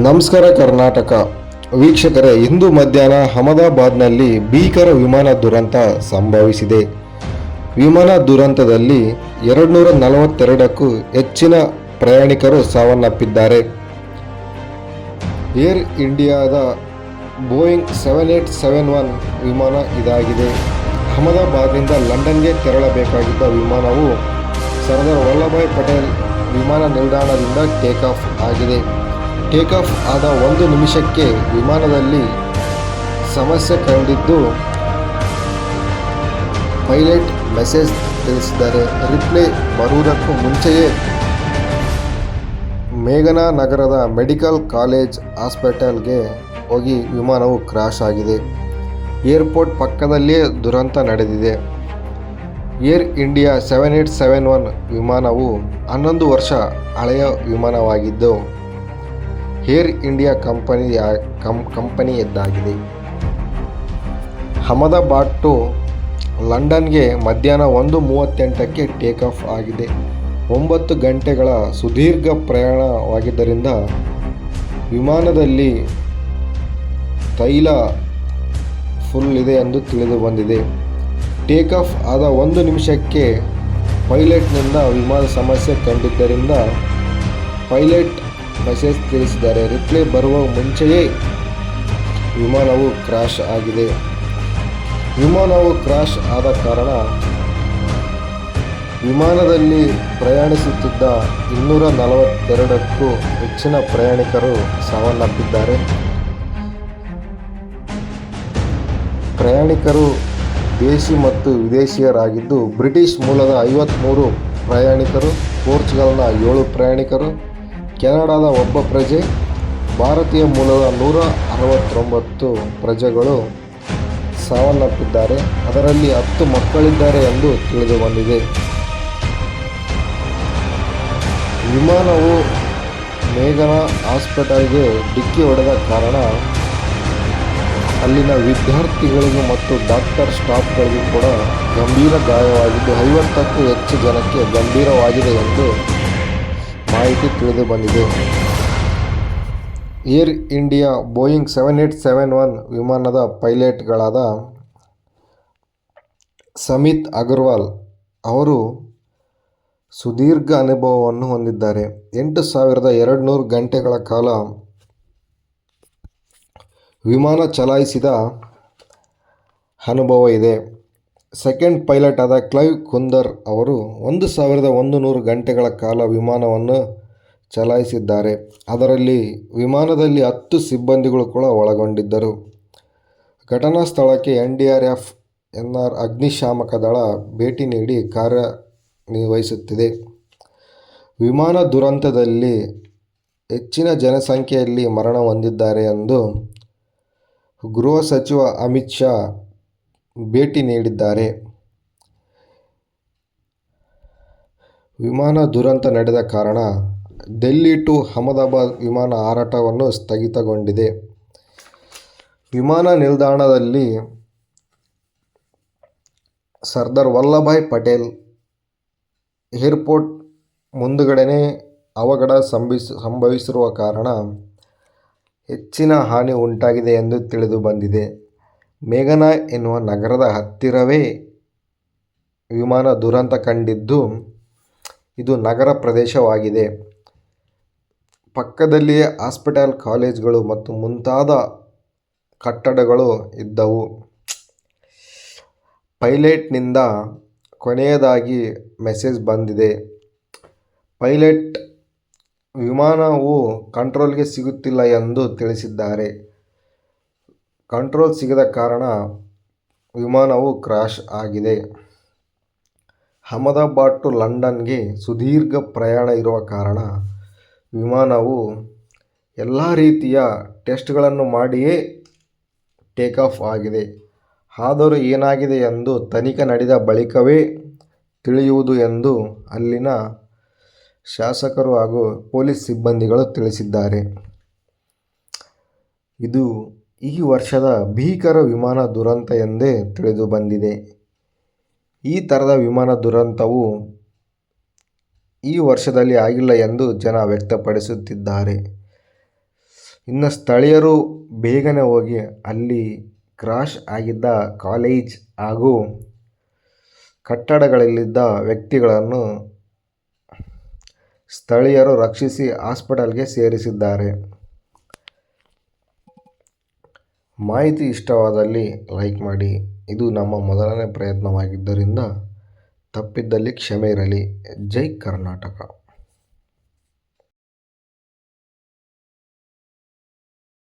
ನಮಸ್ಕಾರ ಕರ್ನಾಟಕ. ವೀಕ್ಷಕರೇ, ಇಂದು ಮಧ್ಯಾಹ್ನ ಅಹಮದಾಬಾದ್ನಲ್ಲಿ ಭೀಕರ ವಿಮಾನ ದುರಂತ ಸಂಭವಿಸಿದೆ. ವಿಮಾನ ದುರಂತದಲ್ಲಿ ಎರಡುನೂರ ನಲವತ್ತೆರಡಕ್ಕೂ ಹೆಚ್ಚಿನ ಪ್ರಯಾಣಿಕರು ಸಾವನ್ನಪ್ಪಿದ್ದಾರೆ. ಏರ್ ಇಂಡಿಯಾದ Boeing seven eight seven one ವಿಮಾನ ಇದಾಗಿದೆ. ಅಹಮದಾಬಾದ್ನಿಂದ ಲಂಡನ್ಗೆ ತೆರಳಬೇಕಾಗಿದ್ದ ವಿಮಾನವು ಸರ್ದಾರ್ ವಲ್ಲಭಾಯ್ ಪಟೇಲ್ ವಿಮಾನ ನಿಲ್ದಾಣದಿಂದ ಟೇಕ್ ಆಫ್ ಆಗಿದೆ. ಟೇಕ್ ಆಫ್ ಆದ ಒಂದು ನಿಮಿಷಕ್ಕೆ ವಿಮಾನದಲ್ಲಿ ಸಮಸ್ಯೆ ಕಂಡಿದ್ದು ಪೈಲಟ್ ಮೆಸೇಜ್ ತಿಳಿಸಿದ್ದಾರೆ. ರಿಪ್ಲೈ ಬರುವುದಕ್ಕೂ ಮುಂಚೆಯೇ ಮೇಘನಾ ನಗರದ ಮೆಡಿಕಲ್ ಕಾಲೇಜ್ ಹಾಸ್ಪಿಟಲ್ಗೆ ಹೋಗಿ ವಿಮಾನವು ಕ್ರಾಶ್ ಆಗಿದೆ. ಏರ್ಪೋರ್ಟ್ ಪಕ್ಕದಲ್ಲಿಯೇ ದುರಂತ ನಡೆದಿದೆ. Air India seven eight seven one ವಿಮಾನವು ಹನ್ನೊಂದು ವರ್ಷ ಹಳೆಯ ವಿಮಾನವಾಗಿದ್ದು ಏರ್ ಇಂಡಿಯಾ ಕಂಪನಿಯ ಕಂ ಕಂಪನಿಯದ್ದಾಗಿದೆ. ಅಹಮದಾಬಾದ್ ಟು ಲಂಡನ್ಗೆ ಮಧ್ಯಾಹ್ನ ಒಂದು ಮೂವತ್ತೆಂಟಕ್ಕೆ ಟೇಕ್ ಆಫ್ ಆಗಿದೆ. ಒಂಬತ್ತು ಗಂಟೆಗಳ ಸುದೀರ್ಘ ಪ್ರಯಾಣವಾಗಿದ್ದರಿಂದ ವಿಮಾನದಲ್ಲಿ ತೈಲ ಫುಲ್ ಇದೆ ಎಂದು ತಿಳಿದು ಬಂದಿದೆ. ಟೇಕ್ ಆಫ್ ಆದ ಒಂದು ನಿಮಿಷಕ್ಕೆ ಪೈಲಟ್ನಿಂದ ವಿಮಾನ ಸಮಸ್ಯೆ ಕಂಡಿದ್ದರಿಂದ ಪೈಲಟ್ ಮೆಸೇಜ್ ತಿಳಿಸಿದ್ದಾರೆ. ರಿಪ್ಲೈ ಬರುವ ಮುಂಚೆಯೇ ವಿಮಾನವು ಕ್ರಾಶ್ ಆಗಿದೆ. ವಿಮಾನವು ಕ್ರಾಶ್ ಆದ ಕಾರಣ ವಿಮಾನದಲ್ಲಿ ಪ್ರಯಾಣಿಸುತ್ತಿದ್ದ ಇನ್ನೂರ ನಲವತ್ತೆರಡಕ್ಕೂ ಹೆಚ್ಚಿನ ಪ್ರಯಾಣಿಕರು ಸಾವನ್ನಪ್ಪಿದ್ದಾರೆ. ಪ್ರಯಾಣಿಕರು ದೇಶಿ ಮತ್ತು ವಿದೇಶಿಯರಾಗಿದ್ದು, ಬ್ರಿಟಿಷ್ ಮೂಲದ ಐವತ್ತ್ಮೂರು ಪ್ರಯಾಣಿಕರು, ಪೋರ್ಚುಗಲ್ನ ಏಳು ಪ್ರಯಾಣಿಕರು ಕೆನಡಾದ ಒಬ್ಬ ಪ್ರಜೆ, ಭಾರತೀಯ ಮೂಲದ ನೂರ ಅರವತ್ತೊಂಬತ್ತು ಪ್ರಜೆಗಳು ಸಾವನ್ನಪ್ಪಿದ್ದಾರೆ. ಅದರಲ್ಲಿ ಹತ್ತು ಮಕ್ಕಳಿದ್ದಾರೆ ಎಂದು ತಿಳಿದು ಬಂದಿದೆ ವಿಮಾನವು ಮೇಘನ ಹಾಸ್ಪಿಟಲ್ಗೆ ಡಿಕ್ಕಿ ಹೊಡೆದ ಕಾರಣ ಅಲ್ಲಿನ ವಿದ್ಯಾರ್ಥಿಗಳಿಗೂ ಮತ್ತು ಡಾಕ್ಟರ್ ಸ್ಟಾಫ್ಗಳಿಗೂ ಕೂಡ ಗಂಭೀರ ಗಾಯವಾಗಿದ್ದು, ಐವತ್ತಕ್ಕೂ ಹೆಚ್ಚು ಜನಕ್ಕೆ ಗಂಭೀರವಾಗಿದೆ ಎಂದು ಮಾಹಿತಿ ತಿಳಿದು ಬಂದಿದೆ. Air India Boeing seven eight seven one ವಿಮಾನದ ಪೈಲಟ್ಗಳಾದ ಸಮಿತ್ ಅಗರ್ವಾಲ್ ಅವರು ಸುದೀರ್ಘ ಅನುಭವವನ್ನು ಹೊಂದಿದ್ದಾರೆ. ಎಂಟು ಸಾವಿರದ ಎರಡು ನೂರು ಗಂಟೆಗಳ ಕಾಲ ವಿಮಾನ ಚಲಾಯಿಸಿದ ಅನುಭವ ಇದೆ. ಸೆಕೆಂಡ್ ಪೈಲಟ್ ಆದ ಕ್ಲೈವ್ ಕುಂದರ್ ಅವರು ಒಂದು ಸಾವಿರದ ಒಂದು ನೂರು ಗಂಟೆಗಳ ಕಾಲ ವಿಮಾನವನ್ನು ಚಲಾಯಿಸಿದ್ದಾರೆ. ಅದರಲ್ಲಿ ವಿಮಾನದಲ್ಲಿ ಹತ್ತು ಸಿಬ್ಬಂದಿಗಳು ಕೂಡ ಒಳಗೊಂಡಿದ್ದರು. ಘಟನಾ ಸ್ಥಳಕ್ಕೆ N D R F, N R ಅಗ್ನಿಶಾಮಕ ದಳ ಭೇಟಿ ನೀಡಿ ಕಾರ್ಯನಿರ್ವಹಿಸುತ್ತಿದೆ. ವಿಮಾನ ದುರಂತದಲ್ಲಿ ಹೆಚ್ಚಿನ ಜನಸಂಖ್ಯೆಯಲ್ಲಿ ಮರಣ ಹೊಂದಿದ್ದಾರೆ ಎಂದು ಗೃಹ ಸಚಿವ ಅಮಿತ್ ಶಾ ಭೇಟಿ ನೀಡಿದ್ದಾರೆ. ವಿಮಾನ ದುರಂತ ನಡೆದ ಕಾರಣ ಡೆಲ್ಲಿ ಟು ಅಹಮದಾಬಾದ್ ವಿಮಾನ ಹಾರಾಟವನ್ನು ಸ್ಥಗಿತಗೊಂಡಿದೆ. ವಿಮಾನ ನಿಲ್ದಾಣದಲ್ಲಿ ಸರ್ದಾರ್ ವಲ್ಲಭಾಯ್ ಪಟೇಲ್ ಏರ್ಪೋರ್ಟ್ ಮುಂದುಗಡೆನೇ ಅವಘಡ ಸಂಭವಿಸಿ, ಸಂಭವಿಸಿರುವ ಕಾರಣ ಹೆಚ್ಚಿನ ಹಾನಿ ಉಂಟಾಗಿದೆ ಎಂದು ತಿಳಿದು ಬಂದಿದೆ. ಮೇಘನಾ ಎನ್ನುವ ನಗರದ ಹತ್ತಿರವೇ ವಿಮಾನ ದುರಂತ ಕಂಡಿದ್ದು ಇದು ನಗರ ಪ್ರದೇಶವಾಗಿದೆ. ಪಕ್ಕದಲ್ಲಿಯೇ ಹಾಸ್ಪಿಟಲ್, ಕಾಲೇಜ್ಗಳು ಮತ್ತು ಮುಂತಾದ ಕಟ್ಟಡಗಳು ಇದ್ದವು. ಪೈಲಟ್ನಿಂದ ಕೊನೆಯದಾಗಿ ಮೆಸೇಜ್ ಬಂದಿದೆ. ಪೈಲಟ್, ವಿಮಾನವು ಕಂಟ್ರೋಲ್ಗೆ ಸಿಗುತ್ತಿಲ್ಲ ಎಂದು ತಿಳಿಸಿದ್ದಾರೆ. ಕಂಟ್ರೋಲ್ ಸಿಗದ ಕಾರಣ ವಿಮಾನವು ಕ್ರಾಶ್ ಆಗಿದೆ. ಅಹಮದಾಬಾದ್ ಟು ಲಂಡನ್ಗೆ ಸುದೀರ್ಘ ಪ್ರಯಾಣ ಇರುವ ಕಾರಣ ವಿಮಾನವು ಎಲ್ಲ ರೀತಿಯ ಟೆಸ್ಟ್ಗಳನ್ನು ಮಾಡಿಯೇ ಟೇಕ್ ಆಫ್ ಆಗಿದೆ. ಆದರೂ ಏನಾಗಿದೆ ಎಂದು ತನಿಖೆ ನಡೆದ ಬಳಿಕವೇ ತಿಳಿಯುವುದು ಎಂದು ಅಲ್ಲಿನ ಶಾಸಕರು ಹಾಗೂ ಪೊಲೀಸ್ ಸಿಬ್ಬಂದಿಗಳು ತಿಳಿಸಿದ್ದಾರೆ. ಇದು ಈ ವರ್ಷದ ಭೀಕರ ವಿಮಾನ ದುರಂತ ಎಂದೇ ತಿಳಿದು ಬಂದಿದೆ. ಈ ಥರದ ವಿಮಾನ ದುರಂತವು ಈ ವರ್ಷದಲ್ಲಿ ಆಗಿಲ್ಲ ಎಂದು ಜನ ವ್ಯಕ್ತಪಡಿಸುತ್ತಿದ್ದಾರೆ. ಇನ್ನು ಸ್ಥಳೀಯರು ಬೇಗನೆ ಹೋಗಿ ಅಲ್ಲಿ ಕ್ರಾಶ್ ಆಗಿದ್ದ ಕಾಲೇಜ್ ಹಾಗೂ ಕಟ್ಟಡಗಳಲ್ಲಿದ್ದ ವ್ಯಕ್ತಿಗಳನ್ನು ಸ್ಥಳೀಯರು ರಕ್ಷಿಸಿ ಹಾಸ್ಪಿಟಲ್ಗೆ ಸೇರಿಸಿದ್ದಾರೆ. ಮಾಹಿತಿ ಇಷ್ಟವಾದಲ್ಲಿ ಲೈಕ್ ಮಾಡಿ. ಇದು ನಮ್ಮ ಮೊದಲನೇ ಪ್ರಯತ್ನವಾಗಿದ್ದರಿಂದ ತಪ್ಪಿದ್ದಲ್ಲಿ ಕ್ಷಮೆ ಇರಲಿ. ಜೈ ಕರ್ನಾಟಕ.